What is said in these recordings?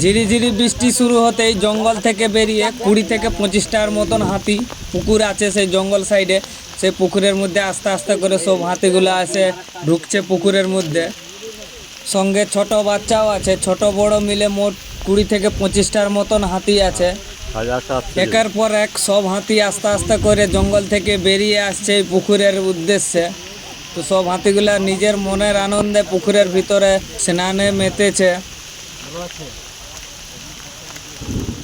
ঝিরি ঝিরি বৃষ্টি শুরু হতেই জঙ্গল থেকে বেরিয়ে কুড়ি থেকে পঁচিশটার মতন হাতি পুকুর আছে সেই জঙ্গল সাইডে। সেই পুকুরের মধ্যে আস্তে আস্তে করে সব হাতিগুলো আসে ঢুকছে পুকুরের মধ্যে। সঙ্গে ছোট বাচ্চাও আছে, ছোট বড় মিলে মোট কুড়ি থেকে পঁচিশটার মতন হাতি আছে। একের পর এক সব হাতি আস্তে আস্তে করে জঙ্গল থেকে বেরিয়ে আসছে এই পুকুরের উদ্দেশ্যে। তো সব হাতিগুলা নিজের মনের আনন্দে পুকুরের ভিতরে স্নানে মেতেছে।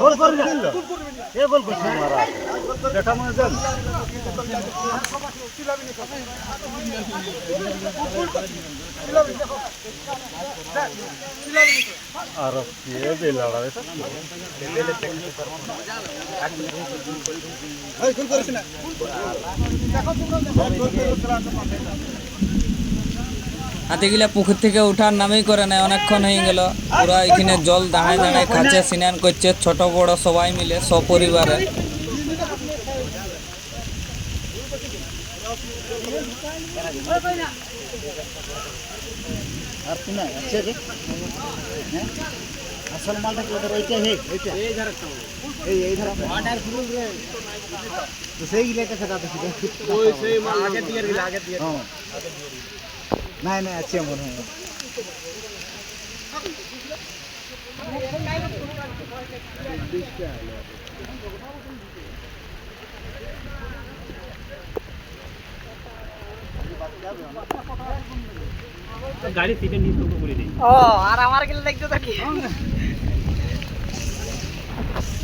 গোল করবি না এ গোল করছি মারা দেখা। মনে যান আর কে হাতিগুলা পুকুর থেকে উঠার নামই করে নেয়, অনেকক্ষণ হয়ে গেল। পুরা এখানে জল দাঁড়ায় দাঁড়ায় খাচ্ছে, স্নান করছে, ছোট বড় সবাই মিলে, সপরিবারে। আর শোনা আছে রে হ্যাঁ আসল মালটা কি ওদের ওইটা হে ওইটা এই ধারে এই এই ধারে ওয়াটার ফুল রে তো সেই গিলাটা সেটা দেখি ওই সেই মাল আগে দিয়ে গিলা আগে দিয়ে হ্যাঁ নাই নাই আছে মনে হয় গাড়ি সিটে নিয়ে করে দিই ও আর আমার গেলে দেখতে থাকি Yes.